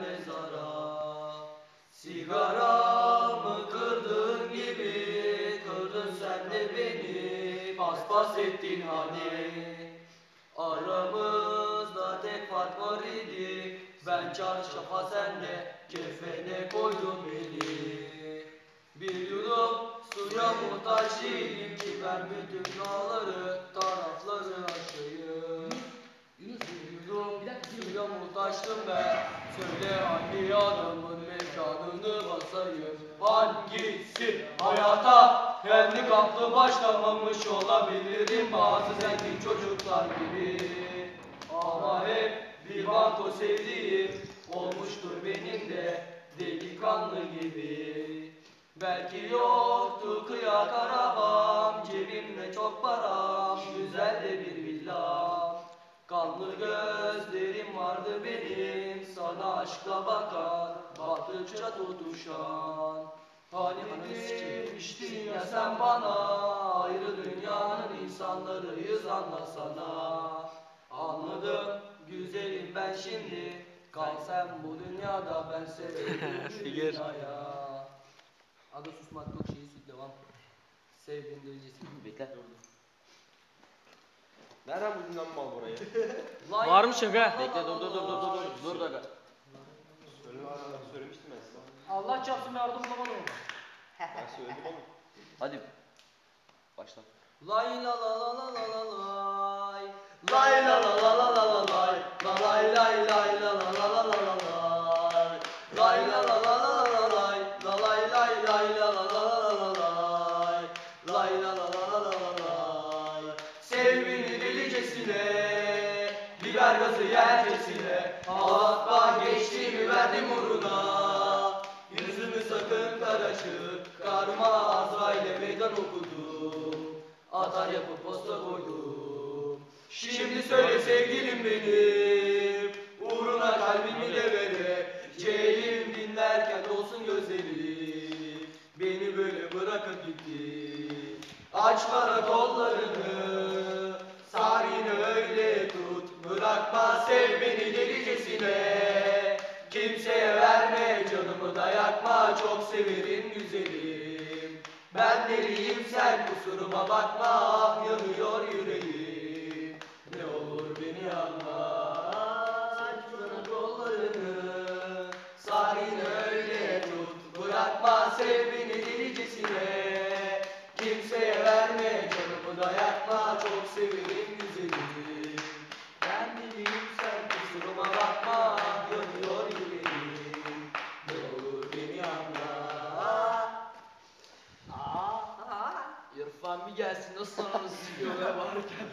mezara Sigaramı kırdığın gibi kırdın sen de beni. Paspas ettin hani. Aramızda tek fark var idi. Ben çarşafa sen de kefene koydun beni. Bir yudum suya muhtaç değilim ki ben bütün dağları tarafları aşayım Bir yudum muhtaçtım ben Söyle hangi adamın mekanını basayım? Hangisi? Hayata kendi kaplı başlamamış olabilirim. Bazı zengin çocuklar gibi. Ama hep bir banko sevdiğim Olmuştur benim de delikanlı gibi. Belki yoktu kıyak arabam Cebimde çok param Güzel de bir villam. Kanlı gözlerim vardı benim Sana aşkla bakar Baktıkça tutuşan. Hani demiştin ya sen bana Ayrı dünyanın insanlarıyız anlasana. Anladım güzelim ben şimdi Kal sen bu dünyada ben Figer. dünyaya. Aga susmak yok şeyi devam. Sevdiğin derecesi. Bekle. Nereden buldun lan mal burayı? Lan Var mı şaka? Bekle dur dur dur dur dur dur. Dur dakika. Söyle, söylemiştim ben size. Allah çarpsın yardım bulamadım ama Ben söyledim oğlum. Hadi. Başla. Lay la la la la la la lay Lay la la la la la la lay La lay lay lay la la la la la la lay Lay la la la la la la lay La lay lay lay la la la la la la lay Lay la la la la la la lay delicesine Biber gazı yercesine Ağlatma geçtiğimi verdim uğruna. Yüzümü sakın karaşık Karma Azrail'e meydan okudum. Atar yapıp posta koydum. Şimdi söyle sevgilim benim Uğruna kalbimi de vereceğim Dinlerken olsun gözlerim Beni böyle bırakıp gitti. Aç bana kollarını Sar yine öyle tut Bırakma sev beni delicesine. Kimseye verme canımı da yakma Çok severim güzelim. Ben deliyim sen kusuruma bakma Ah yanıyor yüreğim İrfan bir gelsin nasıl sana sıkıyor be bağırırken.